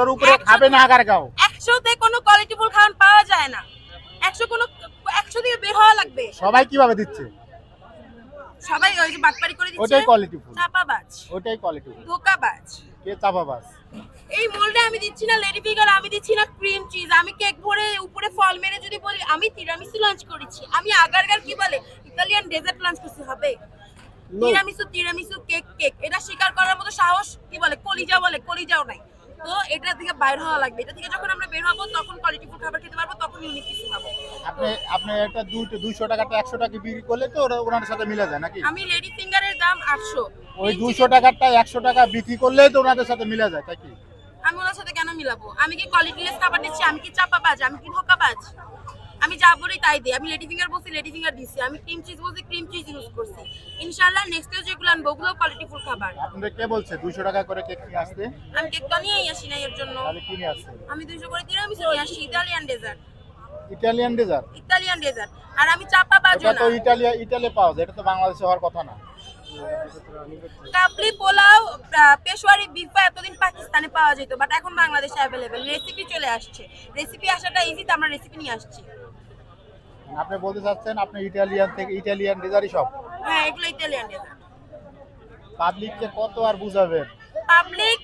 একশোর উপরে খাবে না আগার গাও। একশোতে কোনো কোয়ালিটিফুল খাবার পাওয়া যায় না। একশো কোনো একশো থেকে বের হওয়া লাগবে। সবাই কীভাবে দিচ্ছে? সবাই ওই যে বাটপারি করে দিচ্ছে। ওটাই কোয়ালিটি ফুল। চাপাবাজ। ওটাই কোয়ালিটি ফুল। ধোকাবাজ। কে চাপাবাস এই মোল্ডে আমি দিচ্ছি না লেডি ফিগার আমি দিচ্ছি না ক্রিম চিজ আমি কেক ভরে উপরে ফল মেরে যদি বলি আমি তিরামিসু লঞ্চ করেছি। আমি আগারগার কি বলে? ইতালিয়ান ডেজার্ট লঞ্চ করছি হবে? তিরামিসু তিরামিসু কেক কেক এটা স্বীকার করার মতো সাহস কি বলে? কলিজা বলে কলিজাও নাই। তো এটা থেকে বাইর হওয়া লাগবে। এটা থেকে যখন আমরা বের হব তখন কোয়ালিটি ফুড খাবার খেতে পারব তখন ইউনিক কিছু খাব। আপনি আপনি এটা দুইটা দুইশো টাকাটা একশো টাকা বিক্রি করলে তো ওনার সাথে মিলে যায় নাকি? আমি লেডি ফিঙ্গারের দাম আটশো। ওই দুইশো টাকাটা একশো টাকা বিক্রি করলে তো ওনাদের সাথে মিলে যায় তাই কি? আমি ওনার সাথে কেন মিলাবো? আমি কি কোয়ালিটিলেস খাবার দিচ্ছি? আমি কি চাপা চাপাবাজ আমি কি ধোকা ধোকাবাজ আমি যা বলি তাই দিই। আমি লেডি ফিঙ্গার বলছি লেডি ফিঙ্গার দিচ্ছি আমি ক্রিম চিজ বলছি ক্রিম চিজ ইউজ করছি। ইনশাআল্লাহ নেক্সট যেগুলো আনব ওগুলো কোয়ালিটিফুল খাবার। আপনাদের কে বলছে দুইশো টাকা করে কেক নিয়ে আসতে? আমি কেক তো নিয়েই আসি না এর জন্য। তাহলে কি নিয়ে আসছে আমি দুইশো করে তিরামিসু নিয়ে আসি Italian dessert Italian dessert Italian dessert আর আমি চাপাবাজও এটা না তো ইটালিয়া ইটালি পাওয়া যায় এটা তো বাংলাদেশে হওয়ার কথা না। কাবলি পোলাও পেশোয়ারি বিফ এতদিন পাকিস্তানে পাওয়া যেত বাট এখন বাংলাদেশে অ্যাভেলেবেল রেসিপি চলে আসছে। রেসিপি আসাটা ইজি তো আমরা রেসিপি নিয়ে আসছি। আপনি বলতে চাচ্ছেন আপনি ইটালিয়ান থেকে ইটালিয়ান ডেজার্টই সব হ্যাঁ এগুলো ইতালিয়ান ডেজার্ট পাবলিককে কত আর বুঝাবেন? পাবলিক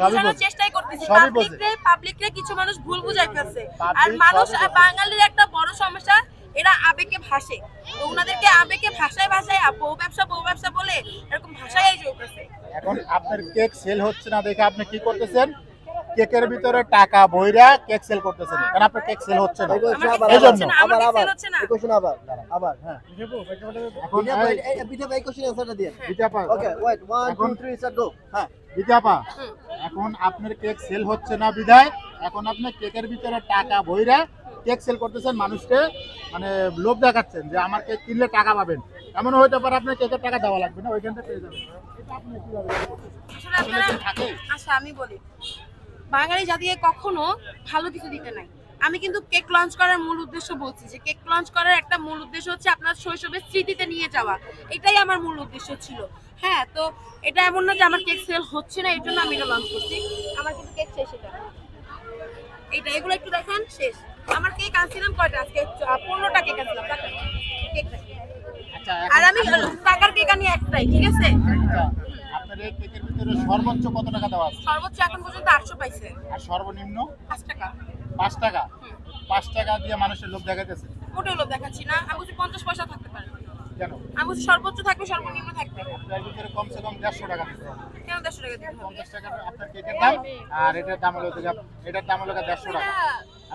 বোঝানোর চেষ্টাই করতেছি। পাবলিকরে পাবলিকরে কিছু মানুষ ভুল বুঝাই ফেলছে আর মানুষ বাঙালির একটা বড় সমস্যা এরা আবেগে ভাসে। তো ওনাদেরকে আবেগে ভাষায় ভাষায় বউ ব্যবসা বউ ব্যবসা বলে এরকম ভাষায় চলতেছে। এখন আপনার কেক সেল হচ্ছে না দেখে আপনি কি করতেছেন? কেকের ভিতরে টাকা বইরা কেক সেল করতেছেন। কারণ আপনার কেক সেল হচ্ছে না? এই জন্য আবার আবার হচ্ছে না। আবার আবার হ্যাঁ। এখন বিটা ভাই এই- এই বিটা ভাই question answer টা দিন বিটাপা ওকে ওয়েট 1 2 3 স্টার্ট গো হ্যাঁ। বিটাপা হুম। এখন আপনার কেক সেল হচ্ছে না বিধায় এখন আপনি কেকের ভিতরে টাকা বইরা কেক সেল করতেছেন মানুষকে মানে লোভ দেখাচ্ছেন যে আমার কেক কিনলে টাকা পাবেন। এমন হইতে পারে আপনার কেকের টাকা দেওয়া লাগবে না ওইখান থেকে পেয়ে যাবেন এটা আপনি কীভাবে? আসলে আপনারা কি থাকে? আচ্ছা আমি বলি। বাঙালি জাতিকে কখনো ভালো কিছু দিতে নাই। আমি কিন্তু কেক লঞ্চ করার মূল উদ্দেশ্য বলছি যে কেক লঞ্চ করার একটা মূল উদ্দেশ্য হচ্ছে আপনার শৈশবের স্মৃতিতে নিয়ে যাওয়া। এটাই আমার মূল উদ্দেশ্য ছিল। হ্যাঁ তো এটা এমন না যে আমার কেক সেল হচ্ছে না এর জন্য আমি এটা লঞ্চ করছি। আমার কিন্তু কেক শেষ এটা। এইটা এগুলো একটু দেখেন শেষ। আমার কেক আনছিলাম কয়টা আজকে? পনেরোটা কেক আনছিলাম কেক আচ্ছা আর আমি টাকার কেক আনি একটাই ঠিক আছে? আপনার কেকের ভিতরে সর্বোচ্চ কত টাকা দেওয়া আছে? সর্বোচ্চ এখন পর্যন্ত আটশো পাইছে। আর সর্বনিম্ন? পাঁচ টাকা। পাঁচ টাকা? হুম। পাঁচ টাকা দিয়ে মানুষের লোভ দেখাইতেছে? মোটেও লোভ দেখাচ্ছি না। আমি বলছি পঞ্চাশ পয়সা থাকতে পারে। কেন? আমি সর্বোচ্চ থাকবে সর্বনিম্ন থাকবে। আপনার ভিতরে কমসে কম দেড়শো টাকা দিতে হবে। কেন টাকা দিতে হবে? টাকা আপনার কেকের দাম? আর এটার দাম হলো এটার দাম হলো দেড়শো টাকা। এটা